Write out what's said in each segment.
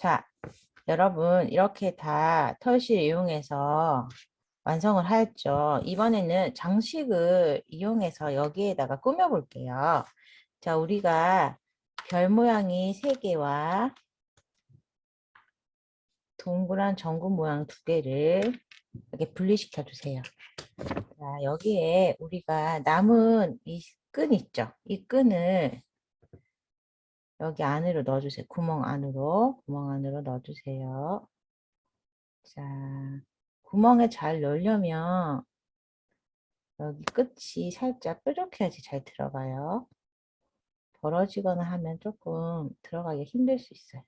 자, 여러분 이렇게 다 털실 이용해서 완성을 하였죠. 이번에는 장식을 이용해서 여기에다가 꾸며 볼게요. 자, 우리가 별 모양이 세개와 동그란 전구 모양 두 개를 이렇게 분리시켜 주세요. 자, 여기에 우리가 남은 이 끈 있죠? 이 끈을 여기 안으로 넣어주세요. 구멍 안으로, 구멍 안으로 넣어주세요. 자, 구멍에 잘 넣으려면 여기 끝이 살짝 뾰족해야지 잘 들어가요. 벌어지거나 하면 조금 들어가기 힘들 수 있어요.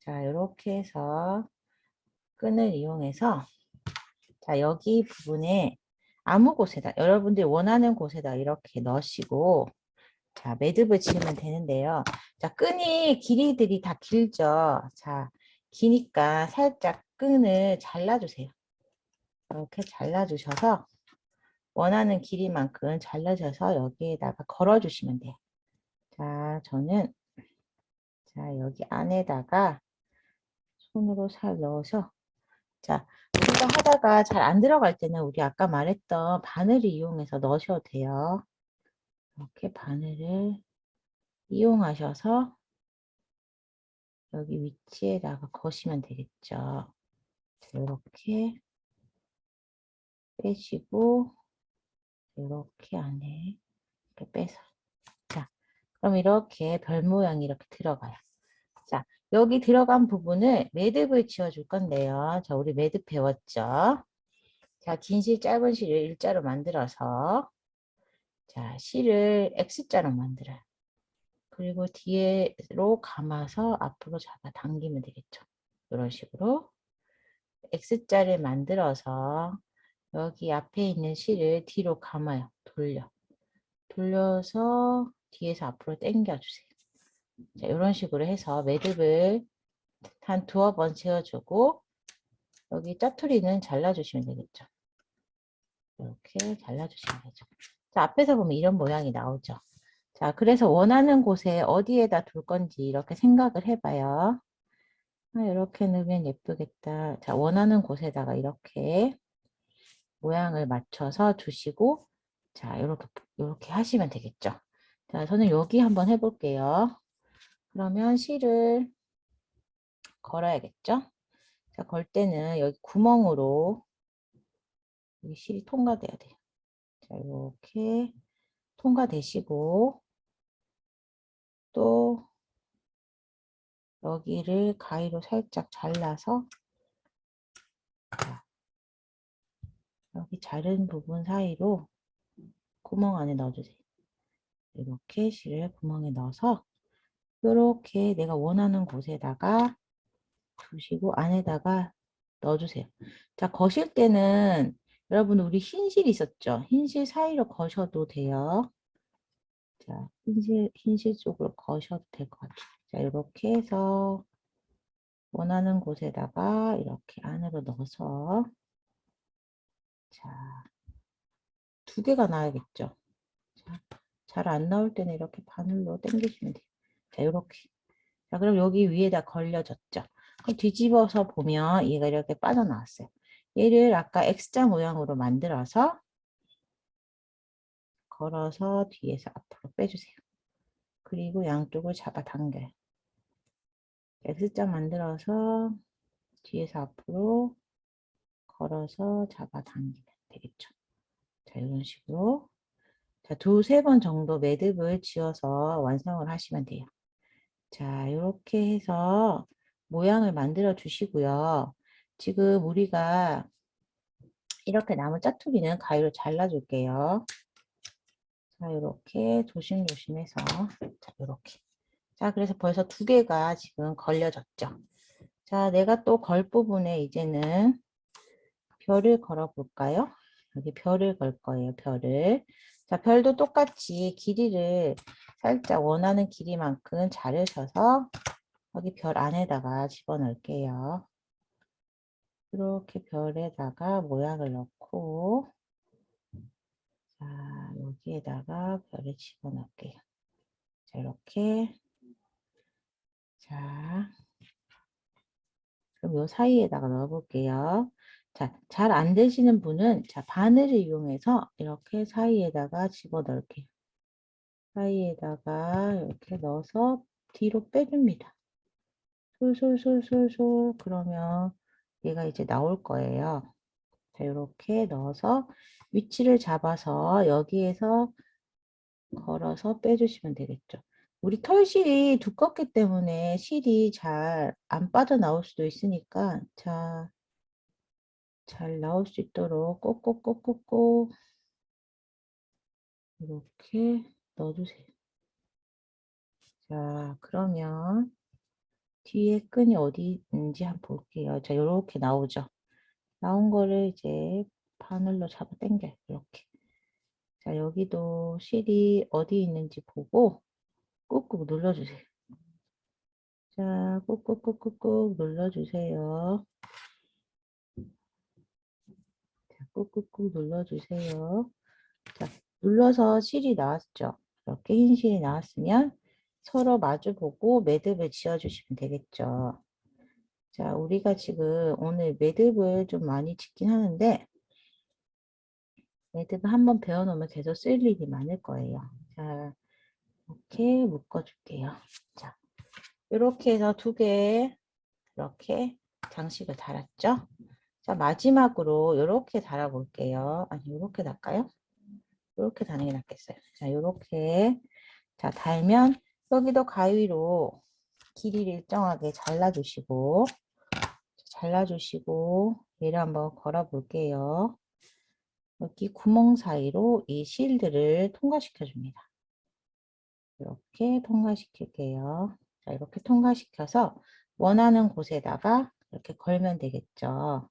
자, 이렇게 해서 끈을 이용해서 자, 여기 부분에 아무 곳에다 여러분들이 원하는 곳에다 이렇게 넣으시고 자, 매듭을 지으면 되는데요. 자, 끈이 길이들이 다 길죠. 자, 기니까 살짝 끈을 잘라주세요. 이렇게 잘라주셔서 원하는 길이만큼 잘라줘서 여기에다가 걸어주시면 돼요. 자, 저는 자 여기 안에다가 손으로 살 넣어서 자 우리가 하다가 잘 안 들어갈 때는 우리 아까 말했던 바늘을 이용해서 넣으셔도 돼요. 이렇게 바늘을 이용하셔서 여기 위치에다가 거시면 되겠죠. 이렇게 빼시고 이렇게 안에 이렇게 빼서 자 그럼 이렇게 별 모양이 이렇게 들어가요. 자 여기 들어간 부분을 매듭을 지어줄 건데요. 자 우리 매듭 배웠죠. 자 긴 실 짧은 실을 일자로 만들어서 자 실을 X자로 만들어요. 그리고 뒤로 감아서 앞으로 잡아 당기면 되겠죠. 이런 식으로 X자를 만들어서 여기 앞에 있는 실을 뒤로 감아요. 돌려. 돌려서 뒤에서 앞으로 당겨주세요. 자, 이런 식으로 해서 매듭을 한 두어 번 채워주고 여기 짜투리는 잘라주시면 되겠죠. 이렇게 잘라주시면 되죠. 자, 앞에서 보면 이런 모양이 나오죠. 자, 그래서 원하는 곳에 어디에다 둘 건지 이렇게 생각을 해봐요. 아, 이렇게 넣으면 예쁘겠다. 자, 원하는 곳에다가 이렇게 모양을 맞춰서 두시고 자, 이렇게 이렇게 하시면 되겠죠. 자, 저는 여기 한번 해볼게요. 그러면 실을 걸어야겠죠. 자, 걸 때는 여기 구멍으로 여기 실이 통과돼야 돼요. 자, 이렇게 통과되시고 또 여기를 가위로 살짝 잘라서 자, 여기 자른 부분 사이로 구멍 안에 넣어주세요. 이렇게 실을 구멍에 넣어서 이렇게 내가 원하는 곳에다가 두시고 안에다가 넣어주세요. 자, 거실 때는 여러분 우리 흰실 있었죠? 흰실 사이로 거셔도 돼요. 자, 흰실, 흰실 쪽으로 거셔도 될 것 같아요. 자, 이렇게 해서 원하는 곳에다가 이렇게 안으로 넣어서 자, 두 개가 나야겠죠. 잘안 나올 때는 이렇게 바늘로 당기시면 돼요. 자, 이렇게. 자, 그럼 여기 위에다 걸려졌죠. 그럼 뒤집어서 보면 얘가 이렇게 빠져나왔어요. 얘를 아까 X자 모양으로 만들어서 걸어서 뒤에서 앞으로 빼주세요. 그리고 양쪽을 잡아 당겨요. X자 만들어서 뒤에서 앞으로 걸어서 잡아 당기면 되겠죠. 자, 이런 식으로 자, 두세 번 정도 매듭을 지어서 완성을 하시면 돼요. 자, 이렇게 해서 모양을 만들어 주시고요. 지금 우리가 이렇게 남은 짜투리는 가위로 잘라줄게요. 자, 이렇게 조심조심 해서 자, 이렇게. 자, 그래서 벌써 두 개가 지금 걸려졌죠. 자, 내가 또 걸 부분에 이제는 별을 걸어 볼까요? 여기 별을 걸 거예요, 별을. 자, 별도 똑같이 길이를 살짝 원하는 길이만큼 자르셔서 여기 별 안에다가 집어넣을게요. 이렇게 별에다가 모양을 넣고 자, 여기에다가 별을 집어넣을게요. 자, 이렇게 자, 그럼 요 사이에다가 넣어볼게요. 자, 잘 안 되시는 분은 자, 바늘을 이용해서 이렇게 사이에다가 집어 넣을게요. 사이에다가 이렇게 넣어서 뒤로 빼줍니다. 솔솔솔솔솔 그러면 얘가 이제 나올 거예요. 자, 이렇게 넣어서 위치를 잡아서 여기에서 걸어서 빼주시면 되겠죠. 우리 털실이 두껍기 때문에 실이 잘 안 빠져나올 수도 있으니까 자, 잘 나올 수 있도록 꼭꼭꼭꼭꼭 이렇게 넣어주세요. 자, 그러면 뒤에 끈이 어디 있는지 한번 볼게요. 자, 이렇게 나오죠. 나온 거를 이제 바늘로 잡아 당겨요. 이렇게. 자, 여기도 실이 어디 있는지 보고 꾹꾹 눌러주세요. 자, 꾹꾹꾹꾹꾹 눌러주세요. 자, 꾹꾹꾹 눌러주세요. 자, 눌러서 실이 나왔죠. 이렇게 흰 실이 나왔으면 서로 마주보고 매듭을 지어주시면 되겠죠. 자, 우리가 지금 오늘 매듭을 좀 많이 짓긴 하는데 매듭을 한번 배워놓으면 계속 쓸 일이 많을 거예요. 자, 이렇게 묶어줄게요. 자, 이렇게 해서 두 개 이렇게 장식을 달았죠. 자, 마지막으로 이렇게 달아볼게요. 아니, 이렇게 달까요? 이렇게 다는 게 낫겠어요. 자, 이렇게 자 달면 여기도 가위로 길이를 일정하게 잘라주시고 잘라주시고 얘를 한번 걸어 볼게요. 여기 구멍 사이로 이 실들을 통과시켜 줍니다. 이렇게 통과시킬게요. 자, 이렇게 통과시켜서 원하는 곳에다가 이렇게 걸면 되겠죠.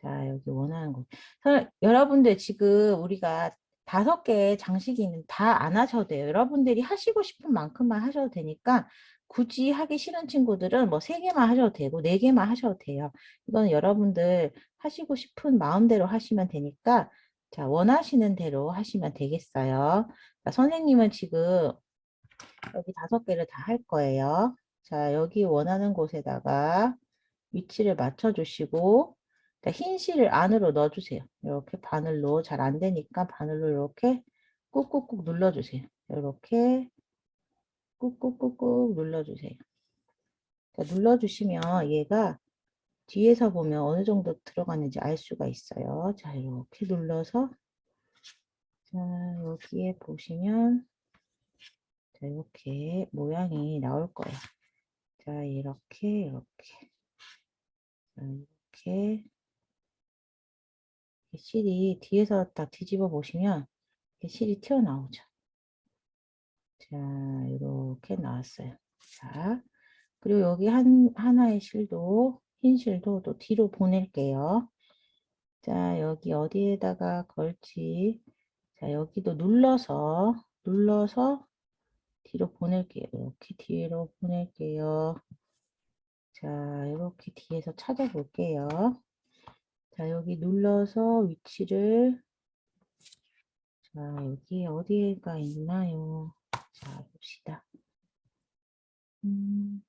자, 여기 원하는 곳. 서- 여러분들 지금 우리가 다섯 개의 장식이 있는 다 안 하셔도 돼요. 여러분들이 하시고 싶은 만큼만 하셔도 되니까 굳이 하기 싫은 친구들은 뭐 세 개만 하셔도 되고 네 개만 하셔도 돼요. 이거는 여러분들 하시고 싶은 마음대로 하시면 되니까 자, 원하시는 대로 하시면 되겠어요. 자, 선생님은 지금 여기 다섯 개를 다 할 거예요. 자, 여기 원하는 곳에다가 위치를 맞춰 주시고 자, 흰 실을 안으로 넣어주세요. 이렇게 바늘로 잘 안 되니까 바늘로 이렇게 꾹꾹꾹 눌러주세요. 이렇게 꾹꾹꾹꾹 눌러주세요. 자, 눌러주시면 얘가 뒤에서 보면 어느 정도 들어가는지 알 수가 있어요. 자, 이렇게 눌러서 자, 여기에 보시면 자, 이렇게 모양이 나올 거예요. 자, 이렇게 이렇게 자, 이렇게 이 실이 뒤에서 딱 뒤집어 보시면 실이 튀어나오죠. 자, 이렇게 나왔어요. 자, 그리고 여기 한, 하나의 실도, 흰 실도 또 뒤로 보낼게요. 자, 여기 어디에다가 걸지. 자, 여기도 눌러서, 눌러서 뒤로 보낼게요. 이렇게 뒤로 보낼게요. 자, 이렇게 뒤에서 찾아볼게요. 자, 여기 눌러서 위치를 자, 여기 어디가 있나요? 자, 봅시다. 음.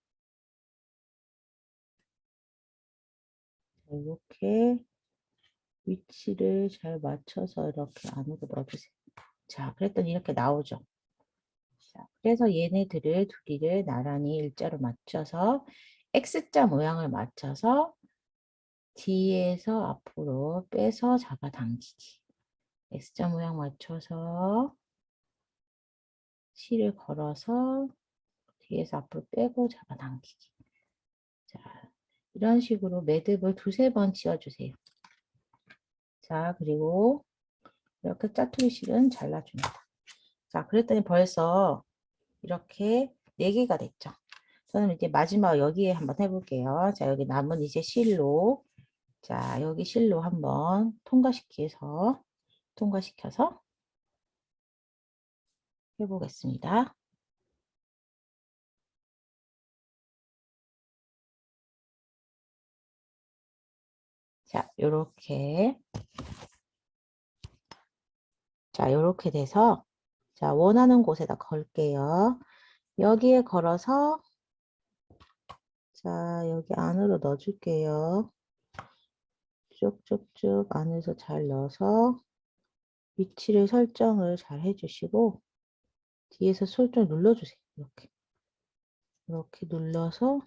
자, 이렇게 위치를 잘 맞춰서 이렇게 안으로 넣어주세요. 자, 그랬더니 이렇게 나오죠. 자, 그래서 얘네들을 두 개를 나란히 일자로 맞춰서 X자 모양을 맞춰서 뒤에서 앞으로 빼서 잡아당기기. X자 모양 맞춰서 실을 걸어서 뒤에서 앞으로 빼고 잡아당기기. 자, 이런 식으로 매듭을 두세 번 지어주세요. 자, 그리고 이렇게 짜투리 실은 잘라줍니다. 자, 그랬더니 벌써 이렇게 네 개가 됐죠. 저는 이제 마지막 여기에 한번 해볼게요. 자, 여기 남은 이제 실로 자, 여기 실로 한번 통과시켜서 통과시켜서 해보겠습니다. 자, 요렇게 자, 요렇게 돼서 자, 원하는 곳에다 걸게요. 여기에 걸어서 자, 여기 안으로 넣어줄게요. 쭉쭉쭉 안에서 잘 넣어서 위치를 설정을 잘 해주시고 뒤에서 손좀 눌러주세요. 이렇게. 이렇게 눌러서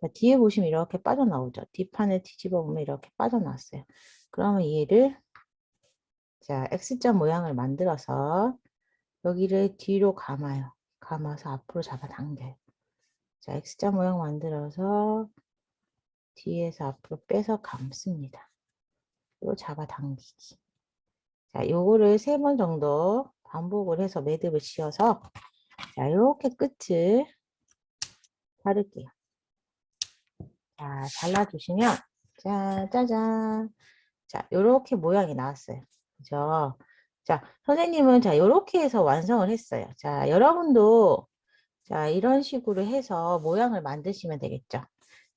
자, 뒤에 보시면 이렇게 빠져나오죠. 뒷판을 뒤집어 보면 이렇게 빠져나왔어요. 그러면 얘를 자 X자 모양을 만들어서 여기를 뒤로 감아요. 감아서 앞으로 잡아당겨요. 자 X자 모양 만들어서 뒤에서 앞으로 빼서 감습니다. 그리고 잡아당기기. 자 요거를 세 번 정도 반복을 해서 매듭을 지어서 자 이렇게 끝을 자를게요. 자, 잘라주시면, 자, 짜잔. 자, 요렇게 모양이 나왔어요. 그죠? 자, 선생님은 자, 요렇게 해서 완성을 했어요. 자, 여러분도 자, 이런 식으로 해서 모양을 만드시면 되겠죠.